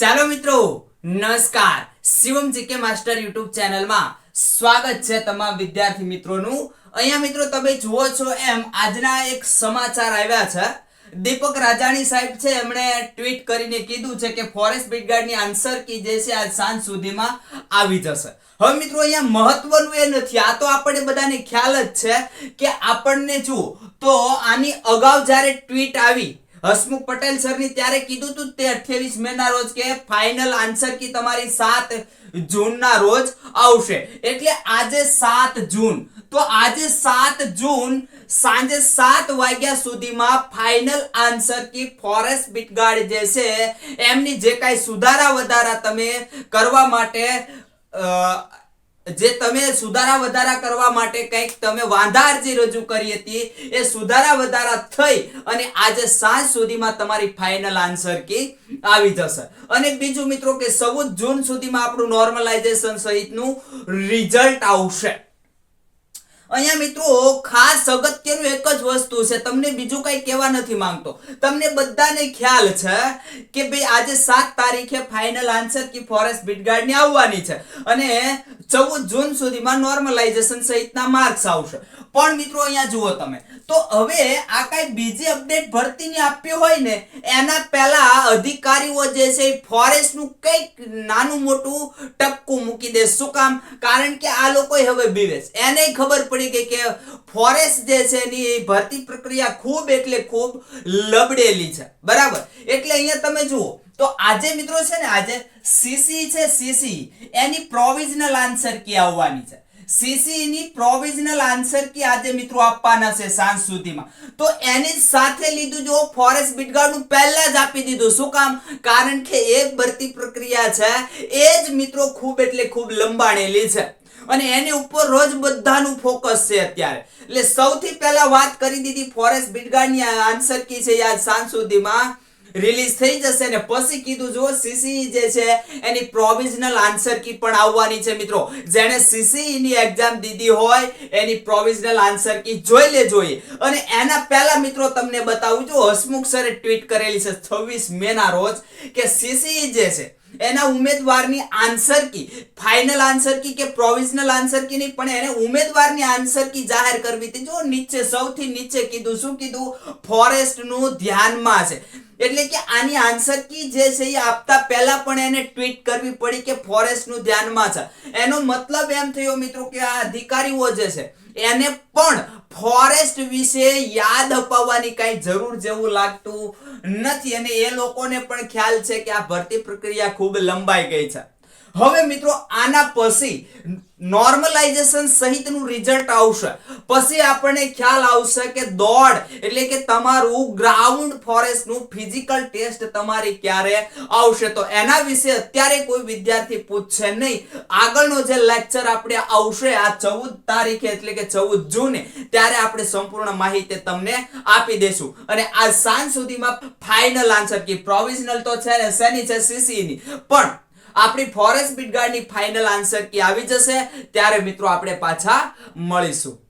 ચાલો મિત્રો, નમસ્કાર. શિવમ જીકે માસ્ટર યુટ્યુબ ચેનલમાં સ્વાગત છે તમામ વિદ્યાર્થી મિત્રોનું. અહીંયા મિત્રો તમે જુઓ છો એમ, આજના એક સમાચાર આવ્યા છે. દીપક રાજાણી સાહેબ છે, એમણે ટ્વીટ કરીને કીધું છે કે ફોરેસ્ટ બ્રિગેડની આન્સર કી જે છે, આજ સાંજ સુધીમાં આવી જશે. હવે મિત્રો, અહીંયા મહત્વનું એ નથી. આ તો આપણે બધાને ખ્યાલ જ છે કે આપણને જુઓ તો આની અગાઉ જ્યારે ટ્વીટ આવી હસમુખ પટેલ સરની ત્યારે કીધું હતું તે 28 મે ના રોજ કે ફાઇનલ આન્સર કી તમારી સાત જૂન ના રોજ આવશે. એટલે આજે સાત જૂન. તો આજે સાત જૂન સાંજે સાત વાગ્યા સુધીમાં final answer key forest beat guard જે છે, એમની જે કાંઈ સુધારા વધારા તમે કરવા માટે જે તમે સુધારા વધારા કરવા માટે કંઈક તમે વાંધા અરજી રજૂ કરી હતી, એ સુધારા વધારા થઈ અને આજે સાંજ સુધીમાં તમારી ફાઇનલ આન્સર કી આવી જશે. અને બીજું મિત્રો કે 14 જૂન સુધીમાં આપણું નોર્મલાઇઝેશન સહિતનું રિઝલ્ટ આવશે. અહીંયા મિત્રો, ખાસ અગત્યનું એક જ વસ્તુ છે, તમને બીજું કઈ કહેવા નથી માંગતો. તમને બધાને ખ્યાલ છે કે ભાઈ આજે સાત તારીખે ફાઇનલ આન્સર કી ફોરેસ્ટ બીટગાર્ડની આવવાની છે. અને ચૌદ જૂન સુધીમાં નોર્મલાઇઝેશન સહિતના માર્ક્સ આવશે. પણ મિત્રો અહીંયા જુઓ તમે. તો હવે આ કઈ બીજી અપડેટ ભરતીની આપ્યો હોય ને, એના પહેલા અધિકારીઓ જે છે ફોરેસ્ટનું કંઈક નાનું મોટું ટપકું મૂકી દે. શું કામ? કારણ કે આ લોકો હવે બીવેસ એને ખબર પડી ગઈ કે ફોરેસ્ટ જે છે એની ભરતી પ્રક્રિયા ખૂબ એટલે ખૂબ લબડેલી છે. બરાબર? એટલે અહીંયા તમે જુઓ. તો આજે મિત્રો છે ને, આજે સીસી છે, સીસી. એની પ્રોવિઝનલ આન્સર કી આવવાની છે? સીસી ની પ્રોવિઝનલ આન્સર કી આજે મિત્રો આપવાના છે સાંજ સુધીમાં. તો એની સાથે લીધું જો ફોરેસ્ટ બિટગાર્ડનું પહેલા જ આપી દીધું. શું કામ? કારણ કે એ ભરતી પ્રક્રિયા છે, એ જ મિત્રો ખૂબ એટલે ખૂબ લંબાણેલી છે. અને એની ઉપર રોજ બધાનું ફોકસ છે અત્યારે. એટલે સૌથી પહેલા વાત કરી દીધી ફોરેસ્ટ બિટગાર્ડની આન્સર કી છે યાદ સાંજ સુધીમાં. રિલીઝ થઈ જશે અને પછી કીધું જો સીસી જે છે, એની પ્રોવિઝનલ આન્સર કી પણ આવવાની છે મિત્રો. જેણે સીસી ની એક્ઝામ દીધી હોય, એની પ્રોવિઝનલ આન્સર કી જોઈ લે જોઈએ અને એના પહેલા મિત્રો તમને બતાવું છું, હસમુખ સરે ટ્વીટ કરેલી છે 26 મે ના રોજ કે સીસી જે છે, એના ઉમેદવારની answer key final answer key કે પ્રોવિઝનલ આન્સર કી નહીં, પણ એને ઉમેદવારની આન્સર કી જાહેર કરવી હતી. જો નીચે, સૌથી નીચે કીધું, શું કીધું? ફોરેસ્ટનું ધ્યાનમાં છે. એટલે કે આની આન્સર કી જે છે એ આપતા પહેલા પણ એને ટ્વીટ કરવી પડી કે ફોરેસ્ટનું ધ્યાનમાં છે. એનો મતલબ એમ થયો મિત્રો કે આ અધિકારીઓ જે છે, એને પણ ફોરેસ્ટ વિશે યાદ અપાવવાની કઈ જરૂર જેવું લાગતું નથી. અને એ લોકોને પણ ખ્યાલ છે કે આ ભરતી પ્રક્રિયા ખૂબ લંબાઈ ગઈ છે. હવે મિત્રો, આના પછી નોર્મલાઇઝેશન સહિતનું રિઝલ્ટ આવશે. પછી આપણને ખ્યાલ આવશે કે દોડ એટલે કે તમારું ગ્રાઉન્ડ ફોરેસ્ટનું ફિઝિકલ ટેસ્ટ તમારી ક્યારે આવશે. તો એના વિશે અત્યારે કોઈ વિદ્યાર્થી પૂછશે નહીં. આગળનો જે લેક્ચર આપણે આવશે, આ ચૌદ તારીખે એટલે કે ચૌદ જૂને, ત્યારે આપણે સંપૂર્ણ માહિતી તમને આપી દેશું અને આ સાંજ સુધીમાં ફાઇનલ આન્સર કે પ્રોવિઝનલ તો છે ને, શેની છે? સીસીની પણ આપણી ફોરેસ્ટ બીટગાર્ડની ફાઇનલ આન્સર કે આવી જશે. ત્યારે મિત્રો આપણે પાછા મળીશું.